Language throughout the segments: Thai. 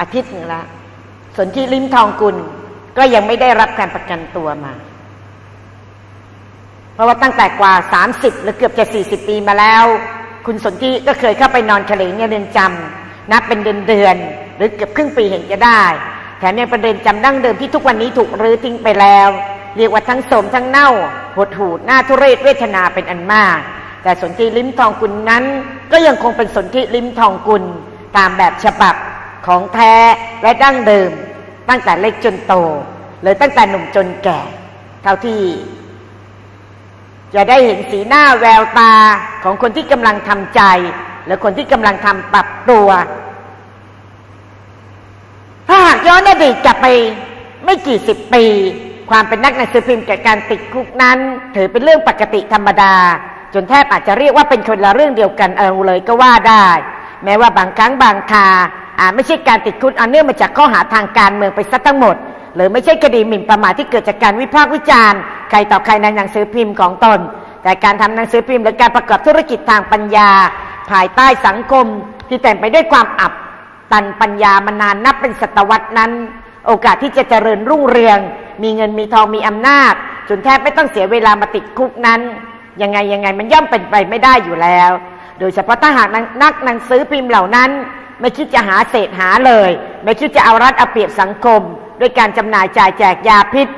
อาทิตย์หนึ่งละส่วนที่ลิ้มทองกุลก็ยังไม่ได้รับการประกันตัวมา เพราะว่าตั้งแต่กว่าสามสิบหรือเกือบจะสี่สิบปีมาแล้ว คุณสนที่ก็เคยเข้าไปนอนเฉลงในเรือนจำนับเป็นเดือนเดือน หรือเกือบครึ่งปีเห็นจะได้แถมยังป็นเรือนจำดั้งเดิมที่ทุกวันนี้ถูกรื้อทิ้งไปแล้ว เรียกว่าทั้งโสมทั้งเน่าหดหูดหน้าทุเรศเวทนาเป็นอันมาก แต่สนที่ลิ้มทองกุลนั้น ก็ยังคงเป็นสนที่ลิ้มทองกุลตามแบบฉบับ ของแท้และดั้งเดิม ตั้งแต่เล็กจนโตเลยตั้งแต่หนุ่มจนแก่ เท่าที่ จะได้เห็นสีหน้าแววตาของคนที่กำลังทำใจและคนที่กำลังทำปรับตัว ถ้าหากย้อนอดีตกลับไปไม่กี่สิบปี ความเป็นนักหนังสือพิมพ์กับการติดคุกนั้น ถือเป็นเรื่องปกติธรรมดา จนแทบอาจจะเรียกว่าเป็นคนละเรื่องเดียวกันเอาเลยก็ว่าได้ แม้ว่าบางครั้งบางคา ไม่ใช่การติดคุกอันเนื่องมาจากข้อหาทางการเมืองไปซะทั้งหมด หรือไม่ใช่คดีหมิ่นประมาทที่เกิดจากการวิพากษ์วิจารณ์ใครต่อใครในหนังสือพิมพ์ของตน แต่การทำหนังสือพิมพ์หรือการประกอบธุรกิจทางปัญญา ภายใต้สังคม ที่แต่งไปด้วยความอับตันปัญญามานานนับเป็นศตวรรษนั้น โอกาสที่จะเจริญรุ่งเรือง มีเงินมีทองมีอำนาจจนแทบไม่ต้องเสียเวลามาติดคุกนั้นยังไงยังไงมันย่อมเป็นไปไม่ได้อยู่แล้ว โดยเฉพาะถ้าหากนักหนังสือพิมพ์เหล่านั้น ไม่คิดจะหาเศษหาเลย ไม่คิดจะเอารัดเอาเปรียบสังคมด้วยการจำหน่ายจ่ายแจกยาพิษ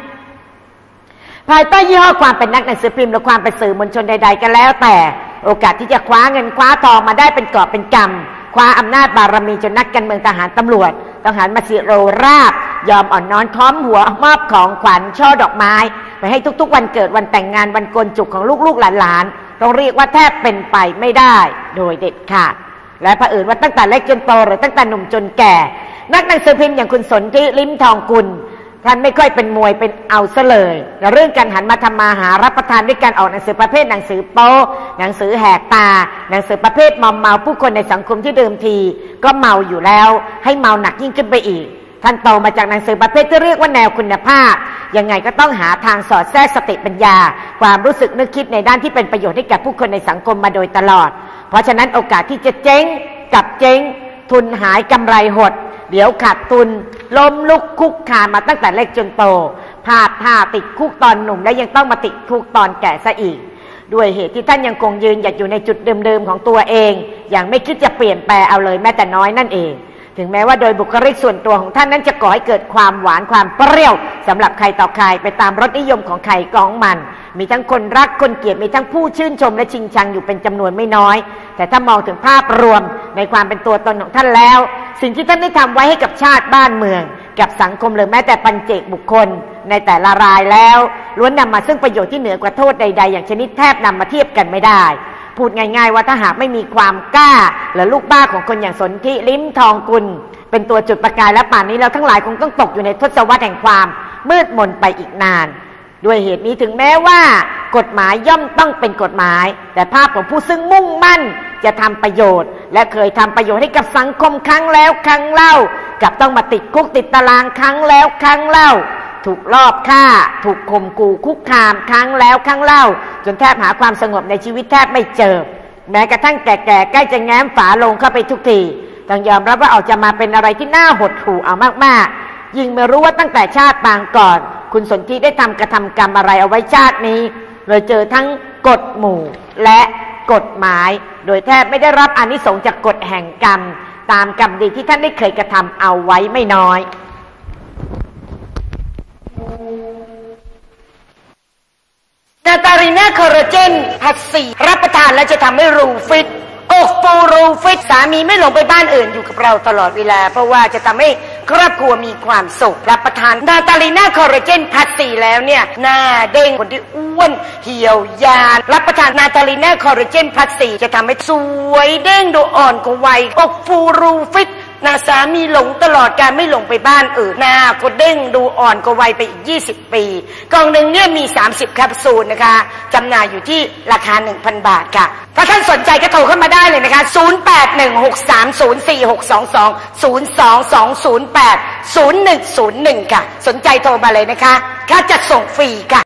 ภายใต้ยี่ห้อความเป็นนักหนังสือพิมพ์หรือความเป็นสื่อมวลชนใด ๆ ก็แล้ว แต่โอกาสที่จะคว้าเงินคว้าทองมาได้เป็นกอบเป็นกำคว้าอำนาจบารมีจนนักการเมืองทหารตำรวจต้องหันมาสิโรราบ ยอมอ่อนน้อนค้อมหัวมอบของขวัญช่อดอกไม้ไปให้ทุก ๆ วันเกิดวันแต่งงานวันโกนจุกของลูกๆหลานๆต้องเรียกว่าแทบเป็นไปไม่ได้ โดยเด็ดขาด และเผอิญว่าตั้งแต่เล็กจนโตหรือตั้งแต่หนุ่มจนแก่ นักหนังสือพิมพ์อย่างคุณสนธิลิ้มทองกุลท่านไม่ค่อยเป็นมวยเป็นเอาซะเลยแต่เรื่องการหันมาทำมาหารับประทานด้วยการออกหนังสือประเภทหนังสือโป๊หนังสือแหกตา หนังสือประเภทมอมเมาผู้คนในสังคมที่เดิมที ก็เมาอยู่แล้ว ให้เมาหนักยิ่งขึ้นไปอีก ท่านโตมาจากหนังสือประเภทที่เรียกว่าแนวคุณภาพ ยังไงก็ต้องหาทางสอดแทรกสติปัญญา ความรู้สึกนึกคิดในด้านที่เป็นประโยชน์ให้แกับผู้คนในสังคมมาโดยตลอด เพราะฉะนั้นโอกาสที่จะเจ๊งกับเจ๊ง ทุนหายกำไรหด เดี๋ยวขาดทุนล้มลุกคุกคานมาตั้งแต่เล็กจนโตพลาดท่าติดคุกตอนหนุ่มและยังต้องมาติดคุกตอนแก่ซะอีก ด้วยเหตุที่ท่านยังคงยืนหยัดอยู่ในจุดเดิมๆของตัวเอง อย่างไม่คิดจะเปลี่ยนแปลงเอาเลยแม้แต่น้อยนั่นเอง ถึงแม้ว่าโดยบุคลิกส่วนตัวของท่านนั้นจะก่อให้เกิดความหวานความเปรี้ยวสำหรับใครต่อใครไปตามรสนิยมของใครกองมัน มีทั้งคนรักคนเกลียดมีทั้งผู้ชื่นชมและชิงชังอยู่เป็นจำนวนไม่น้อย แต่ถ้ามองถึงภาพรวมในความเป็นตัวตนของท่านแล้ว สิ่งที่ท่านได้ทำไว้ให้กับชาติบ้านเมือง กับสังคมหรือแม้แต่ปัญเจกบุคคล ในแต่ละรายแล้วล้วนนำมาซึ่งประโยชน์ที่เหนือกว่าโทษใด ๆ อย่างชนิดแทบนำมาเทียบกันไม่ได้ พูดง่าย ๆ ว่าถ้าหากไม่มีความกล้า หรือลูกบ้าของคนอย่างสนธิลิ้มทองกุล เป็นตัวจุดประกายและป่านนี้เราทั้งหลายคงต้องตกอยู่ในทศวรรษแห่งความมืดมนไปอีกนาน ด้วยเหตุนี้ถึงแม้ว่ากฎหมายย่อมต้องเป็นกฎหมาย แต่ภาพของผู้ซึ่งมุ่งมั่นจะทำประโยชน์ และเคยทำประโยชน์ให้กับสังคมครั้งแล้วครั้งเล่า กับต้องมาติดคุกติดตารางครั้งแล้วครั้งเล่า ถูกลอบฆ่า ถูกข่มขู่คุกคามครั้งแล้วครั้งเล่า จนแทบหาความสงบในชีวิตแทบไม่เจอ แม้กระทั่งแก่ๆใกล้จะแง้มฝาลงเข้าไปทุกทีต้องยอมรับว่าออกจะมาเป็นอะไรที่น่าหดหู่เอามากๆ ยิ่งไม่รู้ว่าตั้งแต่ชาติปางก่อน คุณสนธิได้ทำกระทำกรรมอะไรเอาไว้ชาตินี้เลยเจอทั้งกฎหมู่และกฎหมาย โดยแทบไม่ได้รับอนิสงส์จากกฎแห่งกรรม ตามกรรมดีที่ท่านได้เคยกระทำเอาไว้ไม่น้อย นาตาลีนาคอลลาเจนพัดสีรับประทานแล้วจะทำให้รูฟิตอกฟูรูฟิตสามีไม่หลงไปบ้านอื่นอยู่กับเราตลอดเวลา เพราะว่าจะทำให้ครอบครัวมีความสุขรับประทานนาตาลีนาคอลลาเจนพัดสีแล้วเนี่ยหน้าเด้งคนที่อ้วนเหี่ยวยาน รับประทานนาตาลีนาคอลลาเจนพัดสีจะทำให้สวยเด้งดูอ่อนกว่าวัยอกฟูรูฟิต นาสามีหลงตลอดการไม่หลงไปบ้านอื่นหน้าก็เด้งดูอ่อนกว่าวัยไปอีก 20 ปี กล่องหนึ่งเนี่ยมี 30แคปซูลนะคะจำหน่ายอยู่ที่ราคา 1,000 บาทค่ะ ถ้าท่านสนใจก็โทรเข้ามาได้เลยนะคะ 0816304622 022080101 ค่ะ สนใจโทรมาเลยนะคะ ค่าจัดส่งฟรีค่ะ